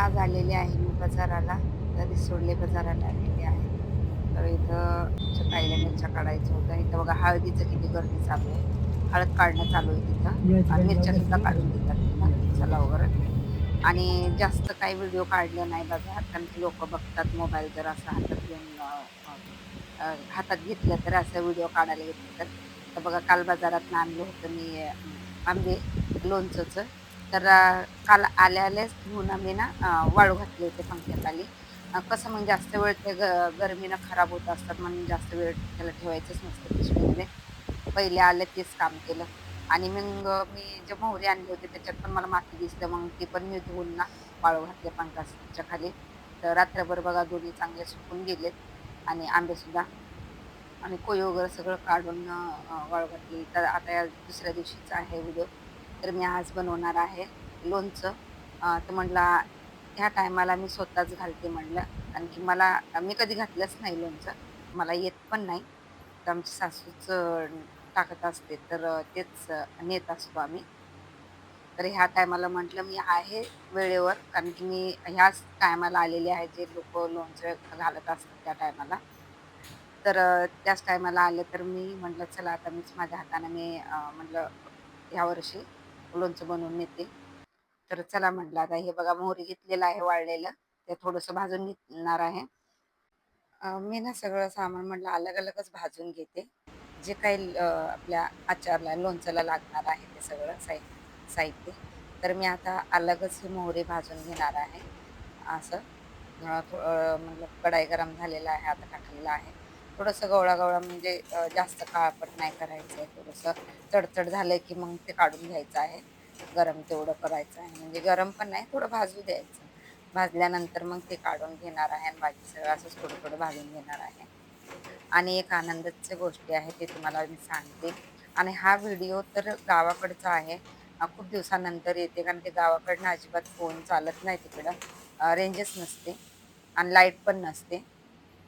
आज आलेले आहे मी बाजाराला. तरी सोडले बाजाराला आलेले आहे. तर इथं ताईला मिरच्या काढायचं होतं. इथं बघा हळदीचं किती गर्दी चालू आहे. हळद काढणं चालू आहे तिथं. आणि मिरच्या सुद्धा काढून देतात चला वगैरे. आणि जास्त काही व्हिडिओ काढले नाही बाजारात कारण की लोक बघतात मोबाईल जर असं हातात घेऊन हातात घेतलं तर असं व्हिडिओ काढायला घेतलं तर बघा काल बाजारात आणलं होतं मी आंबे लोणचंचं. तर काल आल्या आल्याच धुवून आम्ही ना वाळू घातले होते पंख्याखाली. आली कसं मग जास्त वेळ ते ग गरमीनं खराब होत असतात म्हणून जास्त वेळ त्याला ठेवायचंच नसतं पिशवीमध्ये. पहिले आले तेच काम केलं. आणि मग मी जे मोहरी आणली होती त्याच्यात पण मला माती दिसलं. मग ती पण मी धुवून ना वाळू घातले पंखाच्या खाली. तर रात्रभर बघा दोन्ही चांगले सुकून गेलेत. आणि आंबेसुद्धा आणि कोळी वगैरे सगळं काढून वाळू घातली. तर आता या दुसऱ्या दिवशीचा आहे व्हिडिओ. तर मी आज बनवणार आहे लोणचं. तर म्हटलं ह्या टायमाला मी स्वतःच घालते म्हटलं. कारण की मला मी कधी घातलंच नाही लोणचं. मला येत पण नाही. तर आमची सासूच टाकत असते तर तेच नेत असतो आम्ही. तर ह्या टायमाला म्हटलं मी आहे वेळेवर. कारण की मी ह्याच टायमाला आलेले आहे जे लोक लोणचं घालत असतात त्या टायमाला. तर त्याच टायमाला आले तर मी म्हटलं चला आता मीच माझ्या हाताने मी म्हटलं ह्यावर्षी लोणचं बनवून नेते. तर चला म्हटलं आता हे बघा मोहरी घेतलेलं आहे वाळलेलं. ते थोडंसं भाजून घेणार आहे. मी ना सगळं सामान म्हटलं अलग अलगच भाजून घेते. जे काही आपल्या आचारला लोणचंला लागणार आहे ते सगळं साहि साहित्य. तर मी आता अलगच ही मोहरी भाजून घेणार आहे. असं थोडं म्हटलं कढाई गरम झालेला आहे आता टाकलेला आहे. थोडंसं गवळा गवळा म्हणजे जास्त काळपट नाही करायचं आहे थोडंसं चडचड झालं की मग ते काढून घ्यायचं आहे. गरम तेवढं करायचं आहे. म्हणजे गरम पण नाही थोडं भाजू द्यायचं. भाजल्यानंतर मग ते काढून घेणार आहे आणि बाकी सगळं असंच थोडं थोडं भाजून घेणार आहे. आणि एक आनंदाची गोष्टी आहे ते तुम्हाला मी सांगते. आणि हा व्हिडिओ तर गावाकडचा आहे. खूप दिवसानंतर येते कारण ते गावाकडनं अजिबात फोन चालत नाही तिकडं. रेंजच नसते. आणि लाइट पण नसते.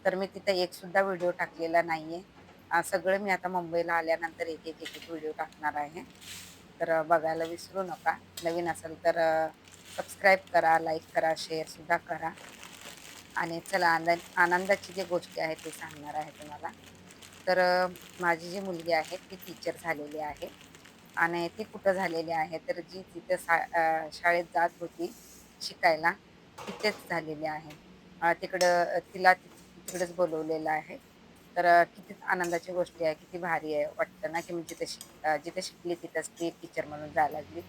तर मी तिथं एक सुद्धा व्हिडिओ टाकलेला नाही आहे सगळं मी आता मुंबईला आल्यानंतर एक एक एक एक व्हिडिओ टाकणार आहे. तर बघायला विसरू नका. नवीन असेल तर सबस्क्राईब करा लाईक करा शेअरसुद्धा करा. आणि चला आनंद आनंदाची जी गोष्टी आहे ती सांगणार आहे तुम्हाला. तर माझी जी मुलगी आहे ती टीचर झालेली आहे. आणि ती कुठं झालेली आहे तर जी तिथं सा शाळेत जात होती शिकायला तिथेच झालेली आहे. तिकडं तिला तिकडेच बोलवलेलं आहे. तर किती आनंदाची गोष्टी आहे किती भारी आहे वाटतं ना की मी जिथे शिक जिथे शिकली तिथंच ती टीचर म्हणून जायला लागली.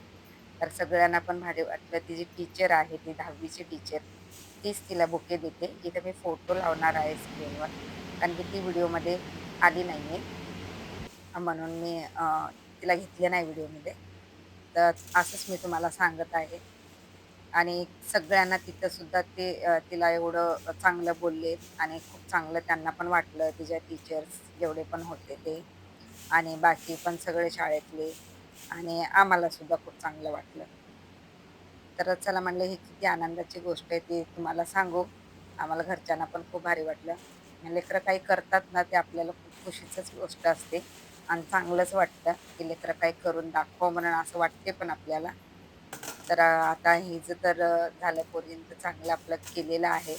तर सगळ्यांना पण भारी वाटलं. ती जी टीचर आहे ती दहावीची टीचर तीच तिला बुके देते. इथे मी फोटो लावणार आहे स्क्रीनवर कारण की ती व्हिडिओमध्ये आली नाही आहे म्हणून मी तिला घेतले नाही व्हिडिओमध्ये तर असंच मी तुम्हाला सांगत आहे. आणि सगळ्यांना तिथं सुद्धा ते अ, तिला एवढं चांगलं बोलले आणि खूप चांगलं त्यांना पण वाटलं तिच्या टीचर्स जेवढे पण होते ते. आणि बाकी पण सगळे शाळेतले. आणि आम्हाला सुद्धा खूप चांगलं वाटलं. तर चला म्हणलं ही किती आनंदाची गोष्ट आहे ती तुम्हाला सांगू. आम्हाला घरच्यांना पण खूप भारी वाटलं. लेकरं काही करतात ना ते आपल्याला खूप खुशीचंच गोष्ट असते. आणि चांगलंच वाटतं की लेकरं काही करून दाखवा म्हणून असं वाटते पण आपल्याला. तर आता हिचं तर झालं पोरीनं तर चांगलं आपलं केलेलं आहे.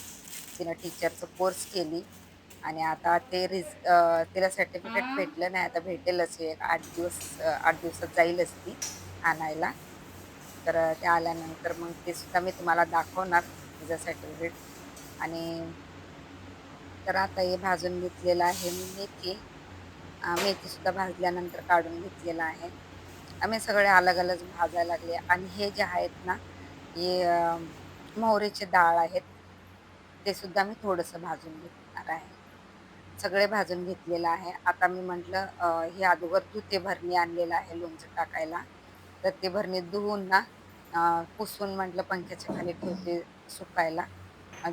तिनं टीचरचं कोर्स केली आणि आता ते रिज तिला सर्टिफिकेट भेटलं नाही. आता भेटेलच. एक आठ दिवस आठ दिवसात जाईलच ती आणायला. तर ते आल्यानंतर मग ते सुद्धा मी तुम्हाला दाखवणार तिचं सर्टिफिकेट आणि तर आता हे भाजून घेतलेलं आहे मी मेथी. अ, मेथी सुद्धा भाजल्यानंतर काढून घेतलेलं आहे. आम्ही सगळे अलग अलग भाजायला लागले. आणि हे जे आहेत ना हे मोहरीचे डाळ आहेत ते सुद्धा मी थोडंसं भाजून घेणार आहे. सगळे भाजून घेतलेलं आहे. आता मी म्हटलं हे अगोदर धुते भरणी आणलेलं आहे लोणचं टाकायला. तर ते भरणी धुवून ना पुसून म्हटलं पंख्याच्या खाली ठेवते सुकायला.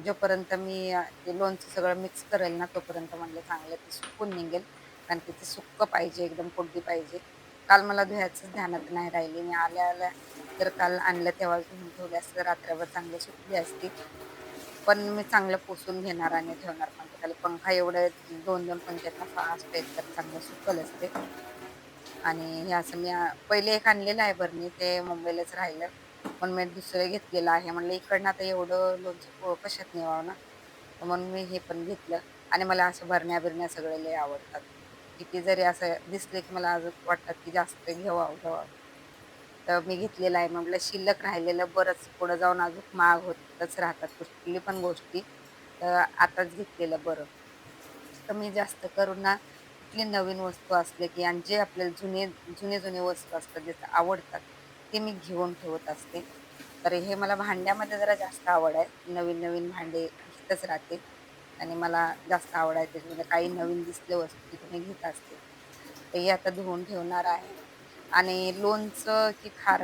जोपर्यंत मी ते लोणचं सगळं मिक्स करेल ना तोपर्यंत म्हटलं चांगलं ते सुकून निघेल. कारण की ते सुक्क पाहिजे एकदम कोरडी पाहिजे. काल मला धुयाचंच ध्यानात नाही राहिली. मी आल्या आल्या जर काल आणलं तेव्हा धुवून ठेवले असते. तर रात्रभर चांगली सुकली असती. पण मी चांगलं पुसून घेणार आणि ठेवणार पंख्याखाली पंखा एवढं दोन दोन पंख्यातला फास्ट आहेत तर चांगलं सुकल असते. आणि हे असं मी पहिले एक आणलेलं आहे बरणी ते मुंबईलाच राहिलं. पण मी दुसरं घेतलेलं आहे. म्हणलं इकडनं आता एवढं लोणचं पो- कशात नेवावं ना? तर म्हणून मी हे पण घेतलं. आणि मला असं भरण्या बिरण्या सगळे लय आवडतात. किती जरी असं दिसले की मला अजून वाटतात की जास्त घेवावं घेवावं तर मी घेतलेलं आहे. म्हटलं शिल्लक राहिलेलं बरंच पुढं जाऊन अजून महाग होतच राहतात कुठली पण गोष्टी. तर आताच घेतलेलं बरं. तर मी जास्त करून ना कुठली नवीन वस्तू असले की आणि जे आपल्याला जुने जुने जुने वस्तू असतात जे आवडतात ते मी घेऊन ठेवत असते. तर हे मला भांड्यामध्ये जरा जास्त आवड आहे. नवीन नवीन भांडे घेतच राहते. आणि मला जास्त आवड म्हणजे त्याच्यामध्ये काही नवीन दिसले वस्तू तिथे मी घेत असते. तेही आता धुवून ठेवणार आहे. आणि लोणचं की खार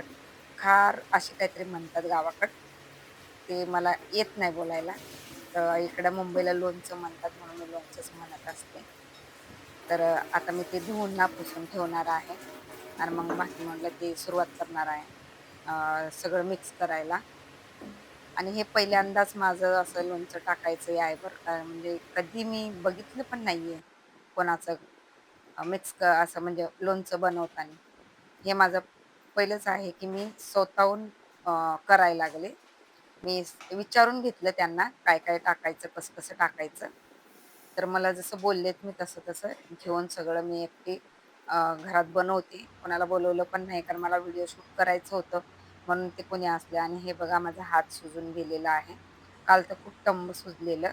खार असे काहीतरी म्हणतात गावाकडं. ते मला येत नाही बोलायला. तर इकडं मुंबईला लोणचं म्हणतात म्हणून मी लोणचंच म्हणत असते. तर आता मी ते धुवून ना पुसून ठेवणार आहे. आणि मग बाकी म्हटलं ते सुरुवात करणार आहे. सगळं मिक्स करायला. आणि हे पहिल्यांदाच माझं असं लोणचं टाकायचं आहे बरं का म्हणजे कधी मी बघितलं पण नाही आहे कोणाचं मिक्स क असं म्हणजे लोणचं बनवताना. हे माझं पहिलंच आहे की मी स्वतःहून करायला लागले. मी विचारून घेतलं त्यांना काय काय टाकायचं कसं कसं टाकायचं. तर मला जसं बोललेत मी तसं तसं घेऊन सगळं मी एकटी घरात बनवते. कोणाला बोलवलं पण नाही कारण मला व्हिडिओ शूट करायचं होतं. म्हणून ते कोणी असले आणि हे बघा माझा हात सुजून गेलेला आहे. काल तर खूप टंब सुजलेलं.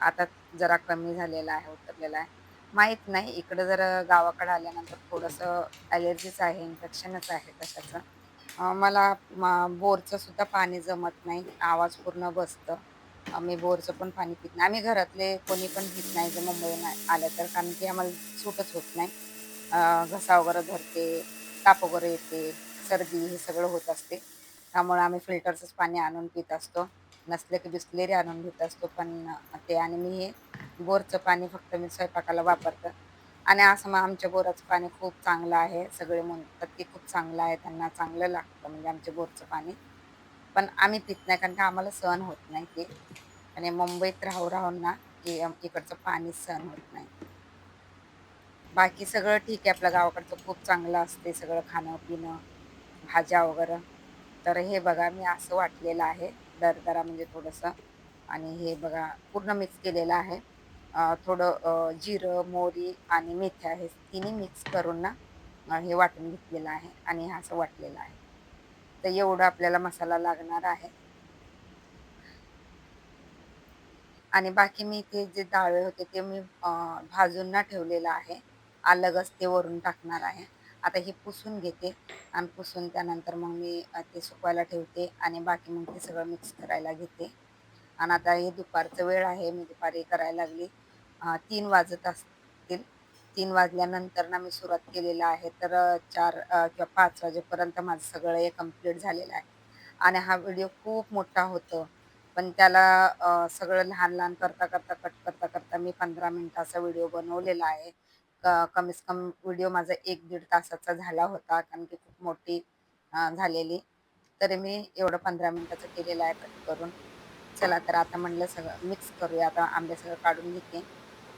आता जरा कमी झालेला आहे उतरलेला आहे. माहीत नाही इकडं जर गावाकडे आल्यानंतर थोडंसं ॲलर्जीच आहे इन्फेक्शनच आहे कशाचं. मला मा- बोरचं सुद्धा पाणी जमत नाही आवाज पूर्ण बसतं. आम्ही बोरचं पण पाणी पित नाही. आम्ही घरातले कोणी पण पित नाही जर मुंबईहून आलं तर. कारण की आम्हाला सुटच होत नाही. घसा वगैरे धरते ताप वगैरे येते. सर्दी हे सगळं होत असते. त्यामुळे आम्ही फिल्टरचंच पाणी आणून पित असतो. नसलं की बिस्लेरी आणून घेत असतो पण ते आणि मी हे बोरचं पाणी फक्त मी स्वयंपाकाला वापरतं. आणि असं मग आमच्या बोराचं पाणी खूप चांगलं आहे. सगळे म्हणतात की खूप चांगलं आहे त्यांना चांगलं लागतं म्हणजे आमच्या बोरचं पाणी. पण आम्ही पित नाही कारण का आम्हाला सहन होत नाही ते. आणि मुंबईत राहू राहून ना की इकडचं पाणी सहन होत नाही. बाकी सगळं ठीक आहे. आपल्या गावाकडचं खूप चांगलं असते सगळं खाणं पिणं भाज्या वगैरे. तर हे बघा मी असं वाटलेलं आहे. दरदरा म्हणजे थोडंसं. आणि हे बघा पूर्ण मिक्स केलेलं आहे. थोडं जिरं मोरी आणि मेथ्या हे तिन्ही मिक्स करून ना हे वाटून घेतलेलं आहे. आणि हे असं वाटलेलं आहे. तर एवढं आपल्याला मसाला लागणार आहे. आणि बाकी मी ते जे डाळे होते ते मी भाजून ना ठेवलेलं आहे. अलगच ते वरून टाकणार आहे. आता हे पुसून घेते आणि पुसून त्यानंतर मग मी ते सुकवायला ठेवते आणि बाकी मग ते सगळं मिक्स करायला घेते. आणि आता हे दुपारचं वेळ आहे मी दुपारी करायला लागली. तीन वाजत असतील. तीन वाजल्यानंतर ना मी सुरुवात केलेलं आहे. तर चार किंवा पाच वाजेपर्यंत माझं सगळं हे कंप्लीट झालेलं आहे. आणि हा व्हिडिओ खूप मोठा होतो. पण त्याला सगळं लहान लहान करता करता कट करता करता मी पंधरा मिनिटाचा व्हिडिओ बनवलेला आहे. कमीत कमी व्हिडिओ माझा एक दीड तासाचा झाला होता कारण की खूप मोठी झालेली. तरी मी एवढं पंधरा मिनिटाचं केलेलं आहे कट करून. चला तर आता म्हणलं सगळं मिक्स करूया. आता आंबे सगळं काढून घेते.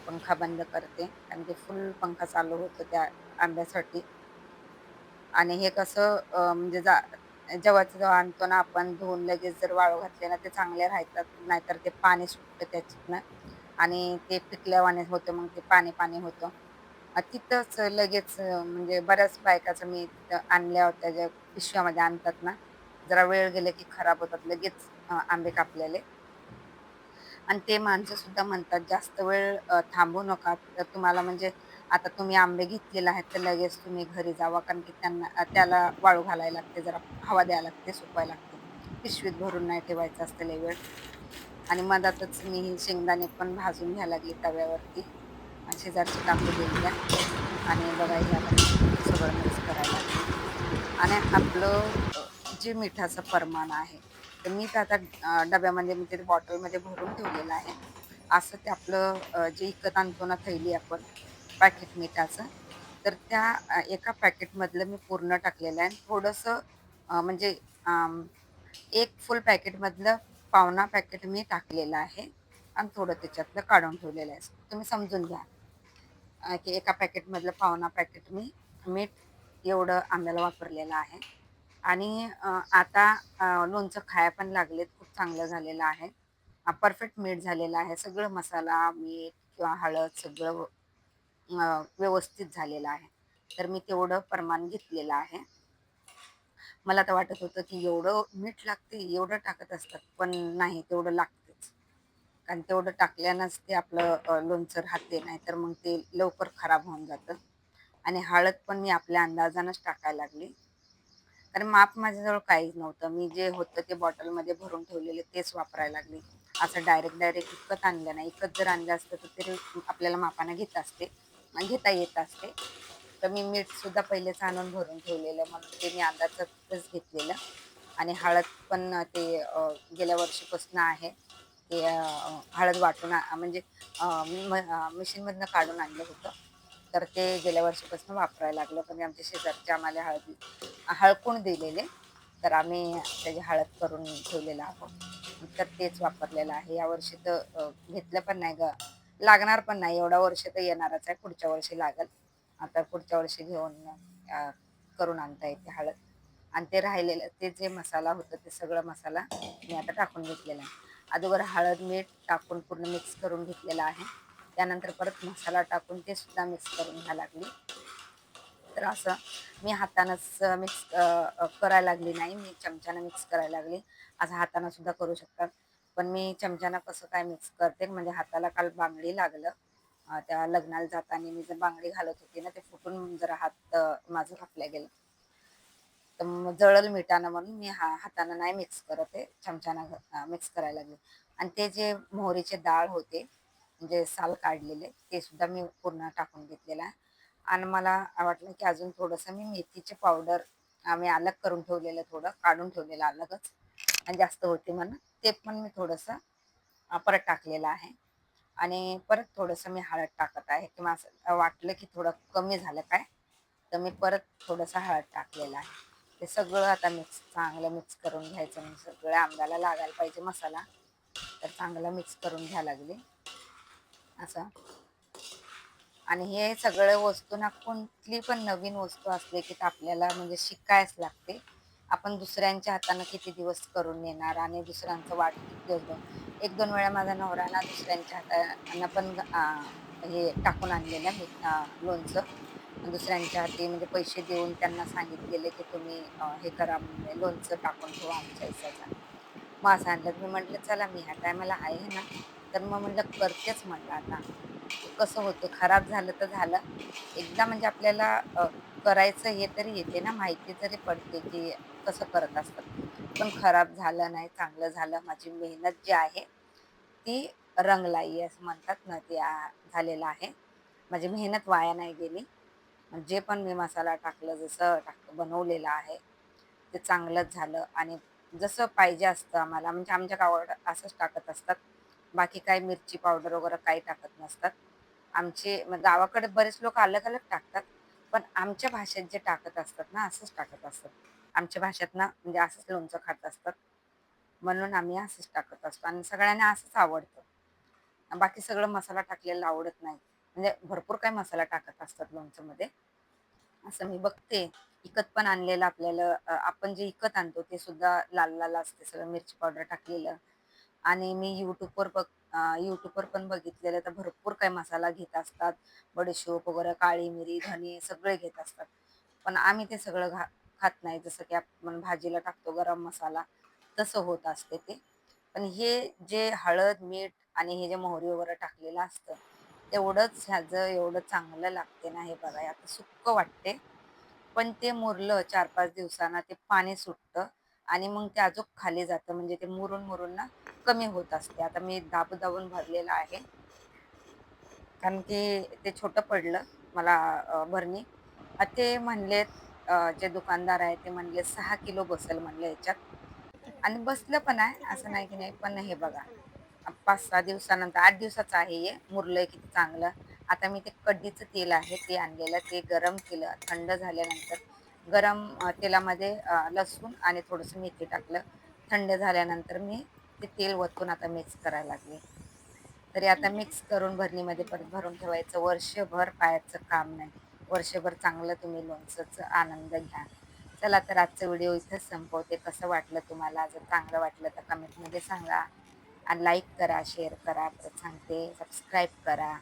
पंखा बंद करते. कारण की फुल पंखा चालू होतो त्या आंब्यासाठी. आणि हे कसं म्हणजे जा जेव्हाचं जेव्हा आणतो ना आपण धुवून लगेच जर वाळू घातले ना ते चांगले राहतात. नाहीतर ते पाणी सुटतं त्याच्यातनं. आणि ते पिकल्यावाने होतं मग ते पाणी पाणी होतं. तिथंच लगेच म्हणजे बऱ्याच बायकाचं मी आणल्या होत्या ज्या पिशव्यामध्ये आणतात ना जरा वेळ गेलं की खराब होतात लगेच आंबे कापलेले. आणि ते माणसं सुद्धा म्हणतात जास्त वेळ थांबू नका तर तुम्हाला म्हणजे आता तुम्ही आंबे घेतलेले आहेत तर लगेच तुम्ही घरी जावा कारण की त्यांना त्याला वाळू घालायला लागते जरा हवा द्यायला लागते सुकवायला लागते. पिशवीत भरून नाही ठेवायचं असतं लय वेळ. आणि मधातच मी शेंगदाणे पण भाजून घ्यायला लागली तव्यावरती. आणि टाकू टाकू आहे. आणि बघायला आपण सगळं मिक्स करायला आणि आपलं जे मिठाचं प्रमाण आहे तर मीठ आता डब्यामध्ये मी ते बॉटलमध्ये भरून ठेवलेलं आहे. असं ते आपलं जे इकत आणतो ना थैली आपण पॅकेट मिठाचं तर त्या एका पॅकेटमधलं मी पूर्ण टाकलेलं आहे. थोडंसं म्हणजे एक फुल पॅकेटमधलं पावणा पॅकेट मी टाकलेलं आहे. आणि थोडं त्याच्यातलं काढून ठेवलेलं आहे. तुम्ही समजून घ्या. की एका पॅकेटमधलं पावणा पॅकेट मी मीठ एवढं आंब्याला वापरलेलं आहे. आणि आता लोणचं खाया पण लागलेत खूप चांगलं झालेलं आहे. परफेक्ट मीठ झालेलं आहे. सगळं मसाला मीठ किंवा हळद सगळं व्यवस्थित झालेलं आहे. तर मी तेवढं प्रमाण घेतलेलं आहे. मला तर वाटत होतं की एवढं मीठ लागते एवढं टाकत असतात पण नाही तेवढं लागतं कारण तेवढं टाकल्यानंच ते आपलं लोणचं राहते नाही तर मग ते लवकर खराब होऊन जातं. आणि हळद पण मी आपल्या अंदाजानंच टाकायला लागली. कारण माप माझ्याजवळ काहीच नव्हतं. मी जे होतं ते बॉटलमध्ये भरून ठेवलेले तेच वापरायला लागले. असं डायरेक्ट डायरेक्ट इतकंच आणलं नाही. इतकंच जर आणलं असतं तर तरी आपल्याला मापानं घेत असते. घेता येत असते. तर मी मीठसुद्धा पहिलेच आणून भरून ठेवलेलं. म्हणून ते मी अंदाजातच घेतलेलं. आणि हळद पण ते गेल्या वर्षीपासून आहे. ते हळद वाटून आ- म्हणजे मशीनमधनं काढून आणलं होतं. तर ते गेल्या वर्षीपासून वापरायला लागलं. पण आमच्या शेजारचे आम्हाला हळद हळकून दिलेले. तर आम्ही त्याची हळद करून ठेवलेलं आहोत. तर तेच वापरलेलं आहे. यावर्षी तर घेतलं पण नाही ग. लागणार पण नाही. एवढा वर्ष तर येणारच आहे. पुढच्या वर्षी लागल. आता पुढच्या वर्षी घेऊन करून आणता येते हळद. आणि ते राहिलेलं ते जे मसाला होतं ते सगळं मसाला मी आता टाकून घेतलेला आहे. अगोदर हळद मीठ टाकून पूर्ण मिक्स करून घेतलेला आहे. त्यानंतर परत मसाला टाकून ते सुद्धा मिक्स करून घ्यायला लागली. तर असं मी हातानंच मिक्स करायला लागली नाही. मी चमच्यानं मिक्स करायला लागली. असं हातानं सुद्धा करू शकतात. पण मी चमच्यानं कसं काय मिक्स करते? म्हणजे हाताला काल बांगडी लागलं. त्या लग्नाला जाताना मी जर बांगडी घालत होती ना ते फुटून जरा हात माझं कापल्या गेलं. तर मग जळल मिठानं म्हणून मी हा हातानं नाही मिक्स करत आहे. चमच्यानं मिक्स करायला लागले. आणि ते जे मोहरीचे डाळ होते म्हणजे साल काढलेले ते सुद्धा मी पूर्ण टाकून घेतलेलं आहे. आणि मला वाटलं की अजून थोडंसं मी मेथीचे पावडर आम्ही अलग करून ठेवलेलं थोडं काढून ठेवलेलं अलगच. आणि जास्त होते म्हणून ते पण मी थोडंसं परत टाकलेलं आहे. आणि परत थोडंसं मी हळद टाकत आहे. किंवा असं वाटलं की थोडं कमी झालं काय तर मी परत थोडंसं हळद टाकलेलं आहे. ते सगळं आता मिक्स चांगलं मिक्स करून घ्यायचं म्हणजे सगळं आंब्याला लागायला पाहिजे मसाला. तर चांगलं मिक्स करून घ्यायला लागले. असं. आणि हे सगळं वस्तू ना कोणती पण नवीन वस्तू असले की आपल्याला म्हणजे शिकायच लागते. आपण दुसऱ्यांच्या हातानं किती दिवस करून येणार आणि दुसऱ्यांचं वाट किती दिवस एक दोन वेळा माझा नवरा दुसऱ्यांच्या हातानं पण हे टाकून आणलेलं मी लोणचं. दुसऱ्यांच्या हाती म्हणजे पैसे देऊन त्यांना सांगितलेले की तुम्ही हे करा म्हणजे लोणचं टाकून ठेवा आमच्या हिस्साचा. मग असं आणलं मी म्हटलं चला मी ह्या टायमाला आहे ना. तर मग म्हटलं करतेच म्हटलं आता. कसं होतं खराब झालं तर झालं. एकदा म्हणजे आपल्याला करायचं हे तरी येते ना माहिती तरी पडते की कसं करत असतात. पण खराब झालं नाही चांगलं झालं माझी मेहनत जी आहे ती रंगलाई असं म्हणतात ना ती झालेलं आहे. माझी मेहनत वाया नाही गेली. जे पण मी मसाला टाकलं जसं टाक बनवलेलं आहे ते चांगलंच झालं. आणि जसं पाहिजे असतं आम्हाला म्हणजे आमच्या गावात असंच टाकत असतात. बाकी काही मिरची पावडर वगैरे काही टाकत नसतात. आमचे मग गावाकडे बरेच लोक अलग अलग टाकतात. पण आमच्या भाषेत जे टाकत असतात ना असंच टाकत असतात. आमच्या भाषेत ना म्हणजे असंच लोणचं खात असतात. म्हणून आम्ही असंच टाकत असतो. आणि सगळ्यांना असंच आवडतं. बाकी सगळं मसाला टाकलेला आवडत नाही. म्हणजे भरपूर काही मसाला टाकत असतात लोणच्यामध्ये. असं मी बघते. इकत पण आणलेलं आपल्याला आपण जे विकत आणतो ते सुद्धा लाल लाल असते सगळं मिरची पावडर टाकलेलं. आणि मी यूट्यूबवर बघ यूट्यूबवर पण बघितलेलं तर भरपूर काही मसाला घेत असतात. बडीशोप वगैरे काळी मिरी धने सगळे घेत असतात. पण आम्ही ते सगळं घा खात नाही. जसं की आपण भाजीला टाकतो गरम मसाला तसं होत असते ते. पण हे जे हळद मीठ आणि हे जे मोहरी वगैरे टाकलेलं असतं तेवढंच ह्याचं एवढं चांगलं लागते ना हे बघा आता सुक्क वाटते. पण ते मुरलं चार पाच दिवसांना ते पाणी सुटतं आणि मग ते अजून खाली जातं म्हणजे ते मुरून मुरून ना कमी होत असते. आता मी दाब दाबून भरलेलं आहे. कारण की ते छोटं पडलं मला भरणी. ते म्हणलेत जे दुकानदार आहे ते म्हणले सहा किलो बसेल म्हणले याच्यात. आणि बसलं पण आहे असं नाही की नाही पण हे बघा. पाच सहा दिवसानंतर आठ दिवसाचं आहे हे मुरलंय किती चांगलं. आता मी ते कड्डीचं तेल आहे ते आणलेलं ते गरम केलं थंड झाल्यानंतर गरम तेलामध्ये लसूण आणि थोडंसं मेथी टाकलं. थंड झाल्यानंतर मी ते तेल वतून आता मिक्स करायला लागले. तरी आता मिक्स करून भरणीमध्ये परत भरून ठेवायचं. वर्षभर पायाचं काम नाही. वर्षभर चांगलं तुम्ही लोणचंच आनंद घ्या. चला तर आजचा व्हिडिओ इथं संपवते. कसं वाटलं तुम्हाला? जर चांगलं वाटलं तर कमेंटमध्ये सांगा. लाईक करा शेअर करा परत सांगते सबस्क्राईब करा.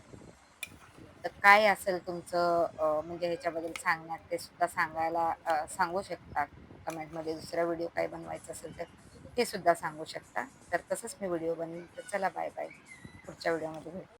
तर काय असेल तुमचं म्हणजे ह्याच्याबद्दल सांगण्यात ते सुद्धा सांगायला सांगू शकता. कमेंटमध्ये दुसरा व्हिडिओ काय बनवायचा असेल तर ते सुद्धा सांगू शकता. तर तसंच मी व्हिडिओ बनवेन. तर चला बाय बाय पुढच्या व्हिडिओमध्ये भेटू.